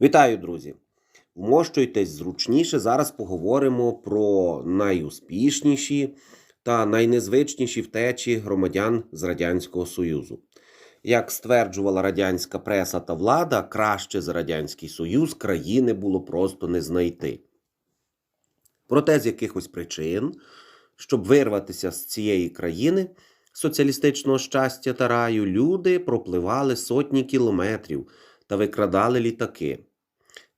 Вітаю, друзі! Вмощуйтесь зручніше. Зараз поговоримо про найуспішніші та найнезвичніші втечі громадян з Радянського Союзу. Як стверджувала радянська преса та влада, краще за Радянський Союз країни було просто не знайти. Проте з якихось причин, щоб вирватися з цієї країни соціалістичного щастя та раю, люди пропливали сотні кілометрів та викрадали літаки.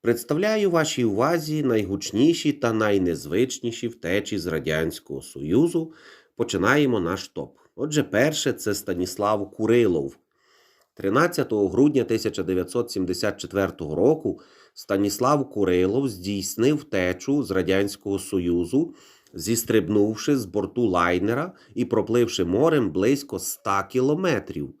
Представляю вашій увазі найгучніші та найнезвичніші втечі з Радянського Союзу. Починаємо наш топ. Отже, перше це Станіслав Курилов. 13 грудня 1974 року Станіслав Курилов здійснив втечу з Радянського Союзу, зістрибнувши з борту лайнера і пропливши морем близько 100 кілометрів.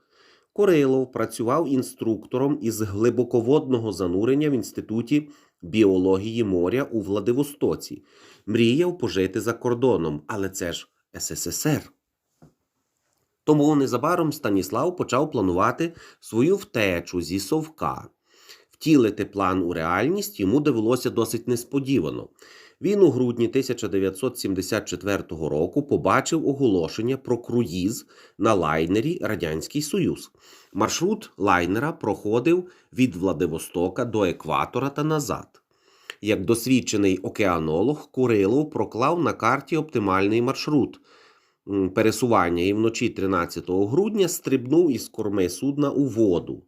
Корилов працював інструктором із глибоководного занурення в інституті біології моря у Владивостоці. Мріяв пожити за кордоном, але це ж СССР. Тому незабаром Станіслав почав планувати свою втечу зі совка. Втілити план у реальність йому довелося досить несподівано. Він у грудні 1974 року побачив оголошення про круїз на лайнері Радянський Союз. Маршрут лайнера проходив від Владивостока до екватора та назад. Як досвідчений океанолог, Курилов проклав на карті оптимальний маршрут пересування і вночі 13 грудня стрибнув із корми судна у воду.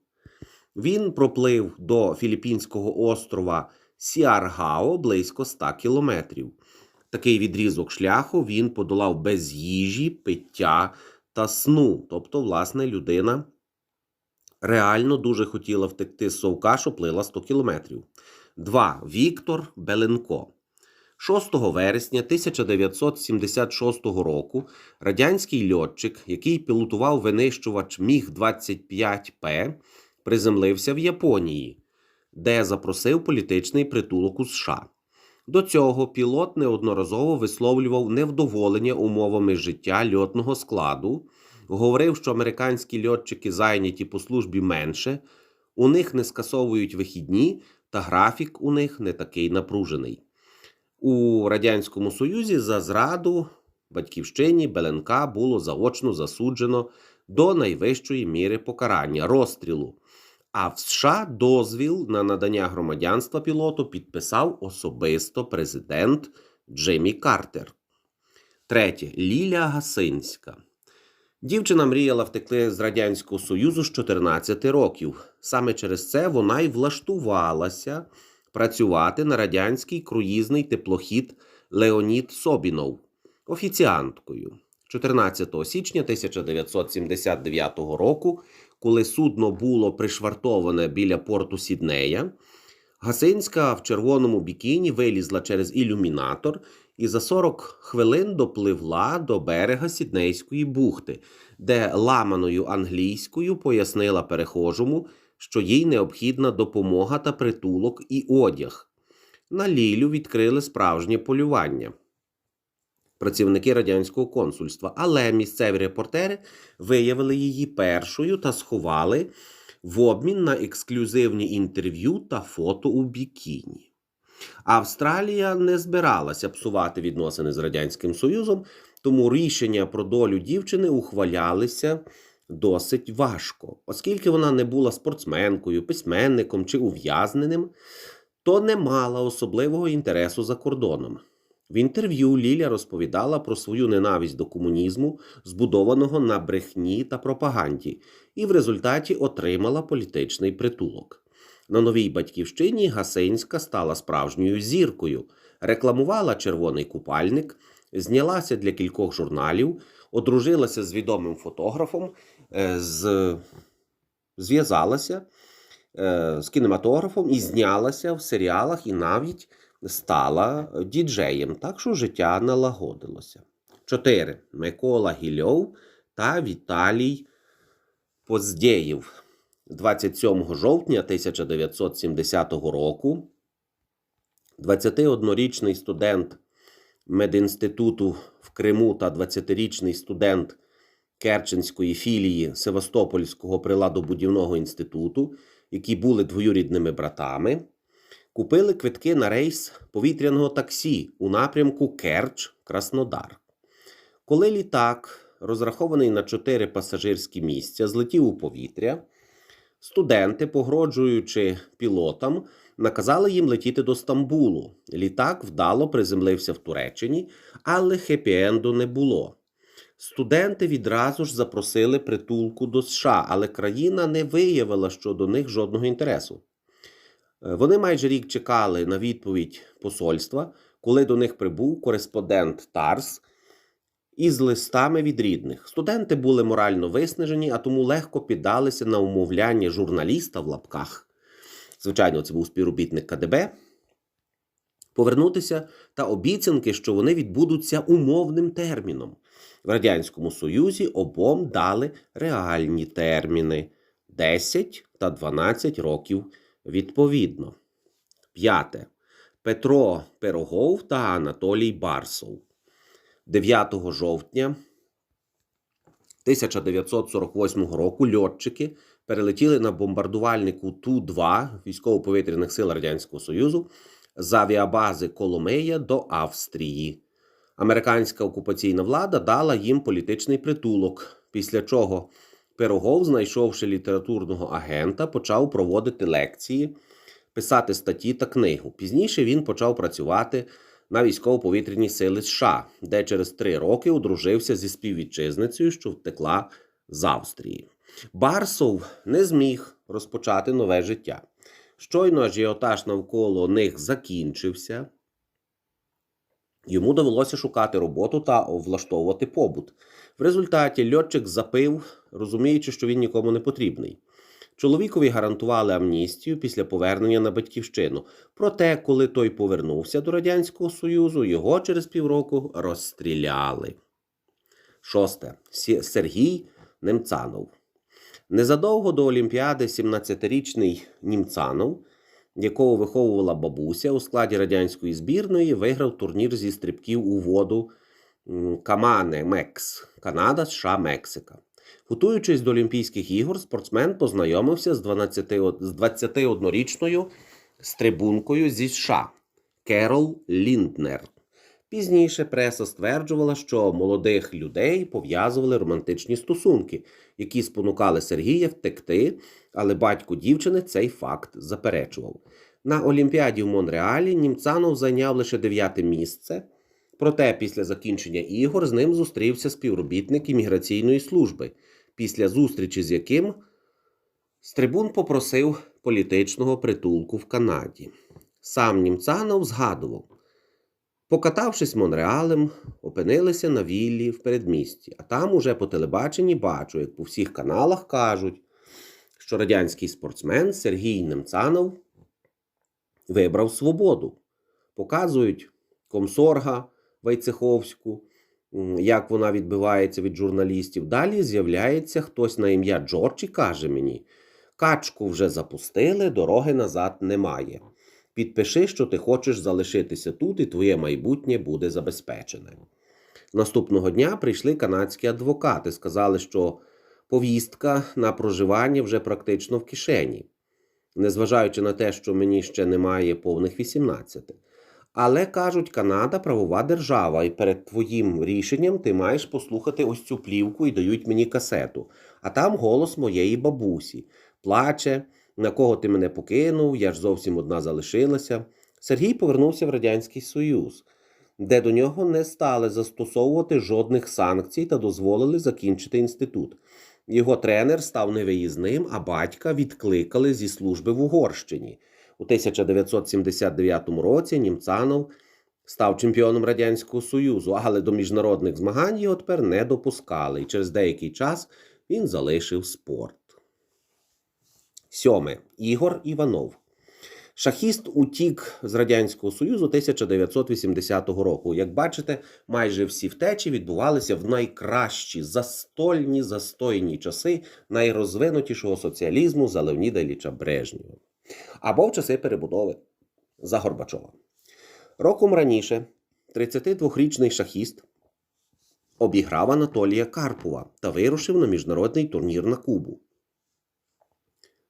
Він проплив до Філіппінського острова Сіаргао близько 100 кілометрів. Такий відрізок шляху він подолав без їжі, пиття та сну. Тобто, власне, людина реально дуже хотіла втекти з совка, що плила 100 кілометрів. 2. Віктор Беленко. 6 вересня 1976 року радянський льотчик, який пілотував винищувач Міг-25П, приземлився в Японії, де запросив політичний притулок у США. До цього пілот неодноразово висловлював невдоволення умовами життя льотного складу, говорив, що американські льотчики зайняті по службі менше, у них не скасовують вихідні, та графік у них не такий напружений. У Радянському Союзі за зраду батьківщині Беленка було заочно засуджено до найвищої міри покарання розстрілу. А в США дозвіл на надання громадянства пілоту підписав особисто президент Джиммі Картер. Третє. Ліля Гасинська. Дівчина мріяла втекти з Радянського Союзу з 14 років. Саме через це вона й влаштувалася працювати на радянський круїзний теплохід Леонід Собінов офіціанткою. 14 січня 1979 року, коли судно було пришвартоване біля порту Сіднея, Гасинська в червоному бікіні вилізла через ілюмінатор і за 40 хвилин допливла до берега Сіднейської бухти, де ламаною англійською пояснила перехожому, що їй необхідна допомога та притулок і одяг. На Лілю відкрили справжнє полювання. Працівники радянського консульства, але місцеві репортери виявили її першою та сховали в обмін на ексклюзивні інтерв'ю та фото у бікіні. Австралія не збиралася псувати відносини з Радянським Союзом, тому рішення про долю дівчини ухвалялися досить важко, оскільки вона не була спортсменкою, письменником чи ув'язненим, то не мала особливого інтересу за кордоном. В інтерв'ю Ліля розповідала про свою ненависть до комунізму, збудованого на брехні та пропаганді, і в результаті отримала політичний притулок. На новій батьківщині Гасинська стала справжньою зіркою, рекламувала червоний купальник, знялася для кількох журналів, одружилася з відомим фотографом, е, з... зв'язалася е, з кінематографом і знялася в серіалах і навіть стала діджеєм, так що життя налагодилося. 4. Микола Гільов та Віталій Поздєєв. 27 жовтня 1970 року 21-річний студент медінституту в Криму та 20-річний студент Керченської філії Севастопольського приладобудівного інституту, які були двоюрідними братами, купили квитки на рейс повітряного таксі у напрямку Керч Краснодар. Коли літак, розрахований на 4 пасажирські місця, злетів у повітря, студенти, погроджуючи пілотам, наказали їм летіти до Стамбулу. Літак вдало приземлився в Туреччині, але хеппі-енду не було. Студенти відразу ж запросили притулку до США, але країна не виявила щодо них жодного інтересу. Е, Вони майже рік чекали на відповідь посольства, коли до них прибув кореспондент Тарс із листами від рідних. Студенти були морально виснажені, а тому легко піддалися на умовляння журналіста в лапках. Звичайно, це був співробітник КДБ. Повернутися та обіцянки, що вони відбудуться умовним терміном. В Радянському Союзі обом дали реальні терміни 10 та 12 років відповідно. П'яте. Петро Пирогов та Анатолій Барсов. 9 жовтня 1948 року льотчики перелетіли на бомбардувальнику Ту-2 військово-повітряних сил Радянського Союзу з авіабази Коломея до Австрії. Американська окупаційна влада дала їм політичний притулок, після чого Пирогов, знайшовши літературного агента, почав проводити лекції, писати статті та книгу. Пізніше він почав працювати на військово-повітряній сили США, де через три роки одружився зі співвітчизницею, що втекла з Австрії. Барсов не зміг розпочати нове життя. Щойно ажіотаж навколо них закінчився. Йому довелося шукати роботу та влаштовувати побут. В результаті льотчик запив, розуміючи, що він нікому не потрібний. Чоловікові гарантували амністію після повернення на батьківщину. Проте, коли той повернувся до Радянського Союзу, його через півроку розстріляли. Шосте. Сергій Немцанов. Незадовго до Олімпіади 17-річний Німцанов, якого виховувала бабуся у складі радянської збірної, виграв турнір зі стрибків у воду Камане Мекс, Канада, США, Мексика. Готуючись до Олімпійських ігор, спортсмен познайомився з 12 з 21-річною стрибункою зі США Керол Лінднер. Пізніше преса стверджувала, що молодих людей пов'язували романтичні стосунки, які спонукали Сергія втекти, але батько дівчини цей факт заперечував. На Олімпіаді в Монреалі Німцанов зайняв лише дев'яте місце. Проте після закінчення ігор з ним зустрівся співробітник імміграційної служби, після зустрічі з яким Стрибун попросив політичного притулку в Канаді. Сам Німцанов згадував. Покатавшись Монреалем, опинилися на віллі в передмісті, а там уже по телебаченні бачу, як по всіх каналах кажуть, що радянський спортсмен Сергій Немцанов вибрав свободу. Показують комсорга Войцеховську, м, як вона відбивається від журналістів. Далі з'являється хтось на ім'я Джордж і каже мені: качку вже запустили, дороги назад немає. Підпиши, що ти хочеш залишитися тут, і твоє майбутнє буде забезпечене. Наступного дня прийшли канадські адвокати, сказали, що повістка на проживання вже практично в кишені, незважаючи на те, що мені ще немає повних 18. Але кажуть, Канада правова держава, і перед твоїм рішенням ти маєш послухати ось цю плівку і дають мені касету. А там голос моєї бабусі. Плаче, на кого ти мене покинув, я ж зовсім одна залишилася. Сергій повернувся в Радянський Союз, де до нього не стали застосовувати жодних санкцій та дозволили закінчити інститут. Його тренер став невиїзним, а батька відкликали зі служби в Угорщині. У 1979 році Німцанов став чемпіоном Радянського Союзу, але до міжнародних змагань його тепер не допускали, і через деякий час він залишив спорт. Сьоме. Ігор Іванов. Шахіст утік з Радянського Союзу 1980 року. Як бачите, майже всі втечі відбувалися в найкращі застольні застойні часи найрозвинутішого соціалізму за Леоніда Ілліча Брежнєва або в часи перебудови за Горбачова. Роком раніше 32-річний шахіст обіграв Анатолія Карпова та вирушив на міжнародний турнір на Кубу.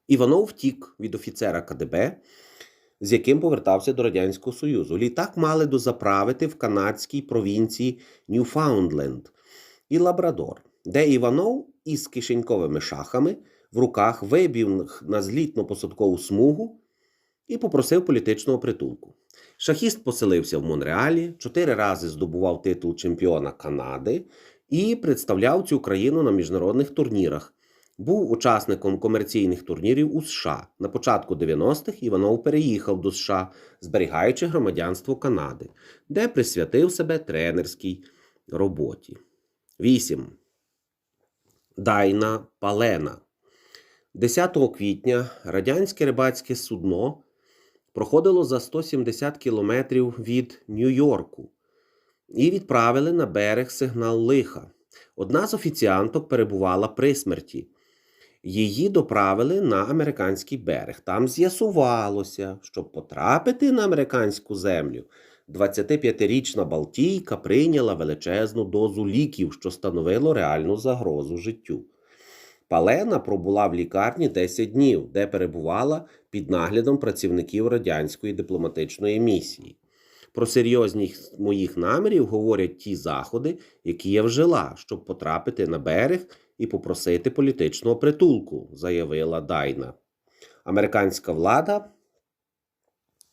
Іванов втік від офіцера КДБ, з яким повертався до Радянського Союзу. Літак мали дозаправити в канадській провінції Ньюфаундленд і Лабрадор, де Іванов із кишеньковими шахами в руках вибіг на злітно-посадкову смугу і попросив політичного притулку. Шахіст поселився в Монреалі, чотири рази здобував титул чемпіона Канади і представляв цю країну на міжнародних турнірах. Був учасником комерційних турнірів у США. На початку 90-х Іванов переїхав до США, зберігаючи громадянство Канади, де присвятив себе тренерській роботі. 8. Дайна Палена. 10 квітня радянське рибацьке судно проходило за 170 кілометрів від Нью-Йорку і відправили на берег сигнал лиха. Одна з офіціанток перебувала при смерті. Її доправили на американський берег. Там з'ясувалося, щоб потрапити на американську землю, 25-річна Балтійка прийняла величезну дозу ліків, що становило реальну загрозу життю. Палена пробула в лікарні 10 днів, де перебувала під наглядом працівників радянської дипломатичної місії. Про серйозність моїх намірів говорять ті заходи, які я вжила, щоб потрапити на берег і попросити політичного притулку, заявила Дайна. Американська влада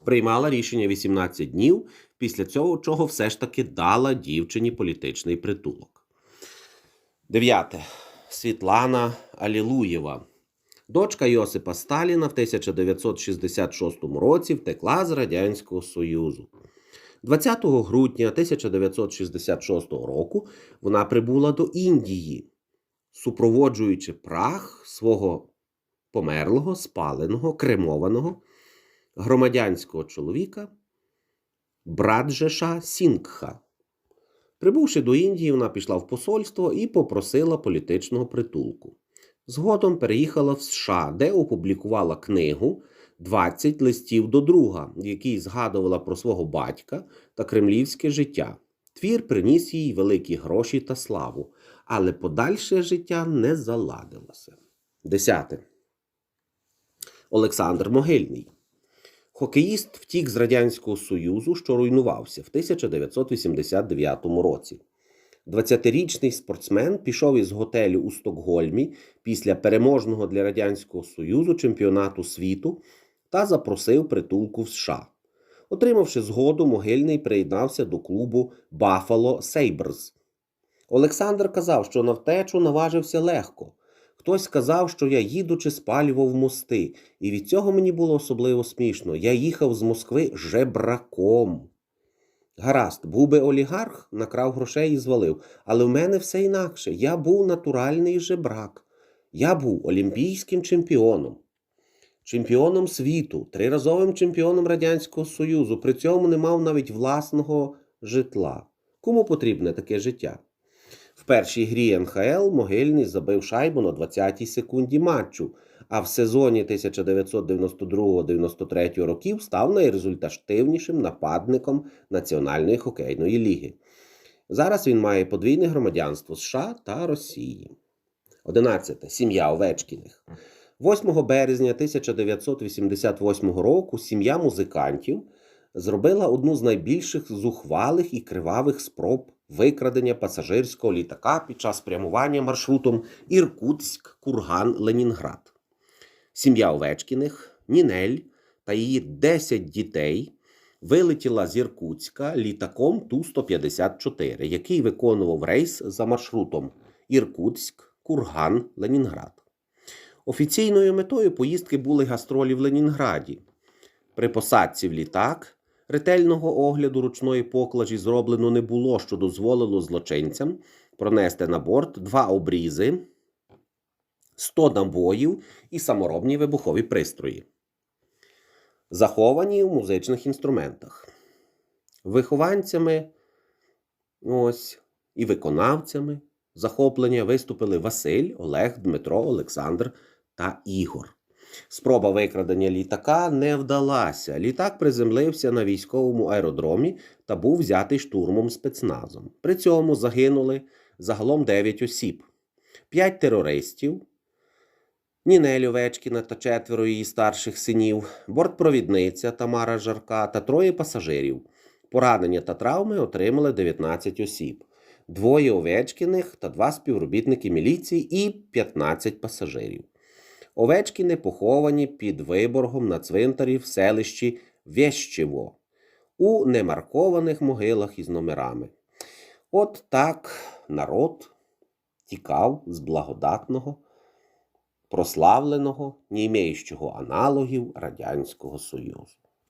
приймала рішення 18 днів, після цього чого все ж таки дала дівчині політичний притулок. Дев'яте. Світлана Алілуєва. Дочка Йосипа Сталіна в 1966 році втекла з Радянського Союзу. 20 грудня 1966 року вона прибула до Індії, супроводжуючи прах свого померлого, спаленого, кремованого громадянського чоловіка Браджеша Сінгха. Прибувши до Індії, вона пішла в посольство і попросила політичного притулку. Згодом переїхала в США, де опублікувала книгу «20 листів до друга, в якій згадувала про свого батька та кремлівське життя. Твір приніс їй великі гроші та славу, але подальше життя не заладилося. Десяте. Олександр Могильний. Хокеїст втік з Радянського Союзу, що руйнувався в 1989 році. 20-річний спортсмен пішов із готелю у Стокгольмі після переможного для Радянського Союзу чемпіонату світу та запросив притулку в США. Отримавши згоду, могильний приєднався до клубу Buffalo Sabres. Олександр казав, що на втечу наважився легко. Хтось сказав, що я їдучи спалював мости, і від цього мені було особливо смішно. Я їхав з Москви жебраком. Гаразд, був би олігарх, накрав грошей і звалив, але в мене все інакше. Я був натуральний жебрак. Я був олімпійським чемпіоном, чемпіоном світу, триразовим чемпіоном Радянського Союзу. При цьому не мав навіть власного житла. Кому потрібне таке життя? Першій грі НХЛ Могильний забив шайбу на 20-й секунді матчу, а в сезоні 1992-93 років став найрезультативнішим нападником Національної хокейної ліги. Зараз він має подвійне громадянство США та Росії. 11. Сім'я Овечкіних. 8 березня 1988 року сім'я музикантів зробила одну з найбільших зухвалих і кривавих спроб викрадення пасажирського літака під час прямування маршрутом Іркутськ, Курган, Ленінград. Сім'я Овечкіних, Нінель та її 10 дітей вилетіла з Іркутська літаком Ту-154, який виконував рейс за маршрутом Іркутськ, Курган, Ленінград. Офіційною метою поїздки були гастролі в Ленінграді. При посадці в літак ретельного огляду ручної поклажі зроблено не було, що дозволило злочинцям пронести на борт два обрізи, 100 набоїв і саморобні вибухові пристрої, заховані в музичних інструментах. Вихованцями ось, і виконавцями захоплення виступили Василь, Олег, Дмитро, Олександр та Ігор. Спроба викрадення літака не вдалася. Літак приземлився на військовому аеродромі та був взятий штурмом спецназом. При цьому загинули загалом 9 осіб, 5 терористів, Нінель Овечкіна та четверо її старших синів, бортпровідниця Тамара Жарка та троє пасажирів. Поранення та травми отримали 19 осіб, двоє Овечкіних та два співробітники міліції і 15 пасажирів. Овечкіни поховані під виборгом на цвинтарі в селищі Вєщево у немаркованих могилах із номерами. От так народ тікав з благодатного, прославленого, не імеючого аналогів Радянського Союзу.